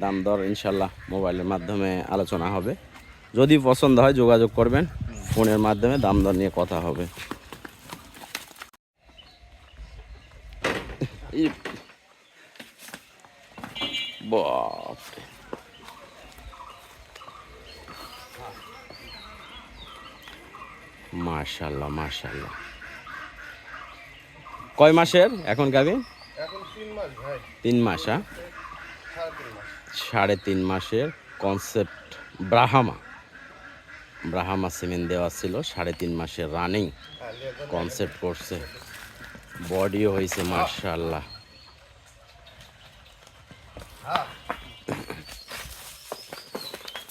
দাম দর ইনশাল্লাহ মোবাইলের মাধ্যমে আলোচনা হবে। যদি পছন্দ হয় যোগাযোগ করবেন ফোনের মাধ্যমে দাম দর নিয়ে কথা হবে। বাপরে। মাশাল্লাহ মাশাল্লাহ কয় মাসের এখন গাবি? তিন মাস ভাই। তিন মাস হ্যাঁ? সাড়ে তিন মাসের কনসেপ্ট ব্রাহামা ব্রাহামা সিমেন্ট দেওয়া ছিল, সাড়ে তিন মাসের রানিং কনসেপ্ট করছে। বডিও হয়েছে মার্শাল্লাহ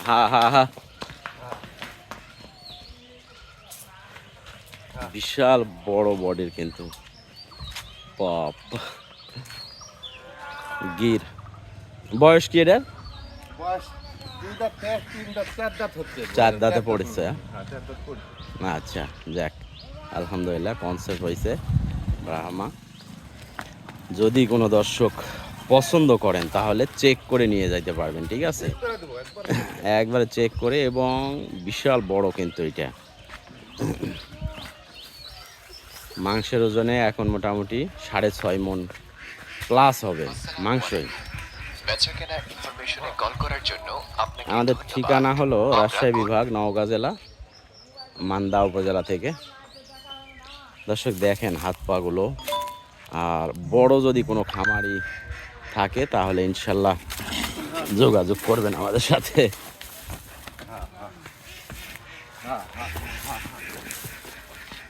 হা হা হা। বিশাল বড় বডির কিন্তু। পপ গির। বয়স কি এটার? চার দাঁত পড়েছে, হ্যাঁ? চার দাঁত পড়ছে। আচ্ছা যাক আলহামদুলিল্লাহ কনসেপ্ট হয়েছে ব্রাহ্মা। যদি কোনো দর্শক পছন্দ করেন তাহলে চেক করে নিয়ে যাইতে পারবেন ঠিক আছে? একবার একবারে চেক করে এবং বিশাল বড় কিন্তু এটা। মাংসের ওজনে এখন মোটামুটি সাড়ে ছয় মন প্লাস হবে মাংসই। বেচাকেনা ইনফরমেশনে কল করার জন্য আপনাকে আমাদের ঠিকানা হলো রাজশাহী বিভাগ নওগাঁ জেলা মান্দা উপজেলা থেকে। দর্শক দেখেন হাত পাগুলো আর বড় যদি কোনো খামারি থাকে তাহলে ইনশাল্লাহ যোগাযোগ করবেন আমাদের সাথে।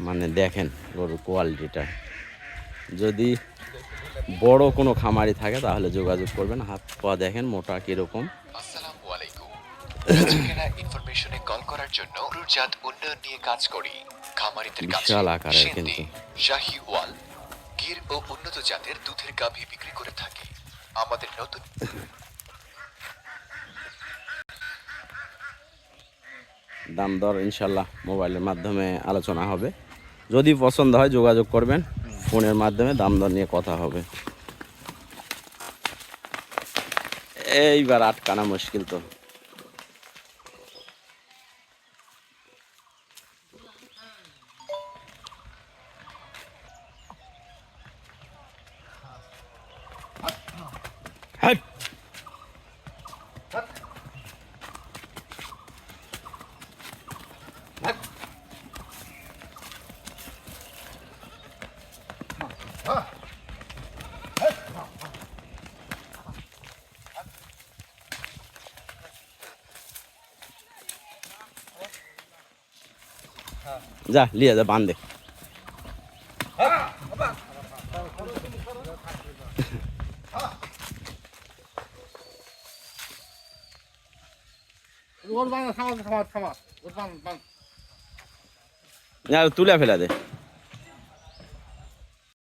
মানে দেখেন গরুর কোয়ালিটিটা যদি বড় কোনো খামারি থাকে তাহলে যোগাযোগ করবেন। হাত পা দেখেন মোটা কীরকম। আসসালামু আলাইকুম। বেচাকেনা ইনফরমেশনে কল করার জন্য উন্নয়ন নিয়ে কাজ করি। খামারিদের কাছে বিশাল আকারের সিন্ধি, কিন্তু। শাহিওয়াল গির ও উন্নত জাতের দুধের গাভী বিক্রি করে থাকি। আমাদের নতুন দাম দর ইনশাল্লাহ মোবাইলের মাধ্যমে আলোচনা হবে। যদি পছন্দ হয় যোগাযোগ করবেন। ফোনের মাধ্যমে দাম দর নিয়ে কথা হবে। এইবার আটকানা মুশকিল তো। হাট। যা লিয়ে যা বান্ধে ওর বাংলা খামার খামার খামার ওর বাংলা বাংলা তুলে ফেলা দে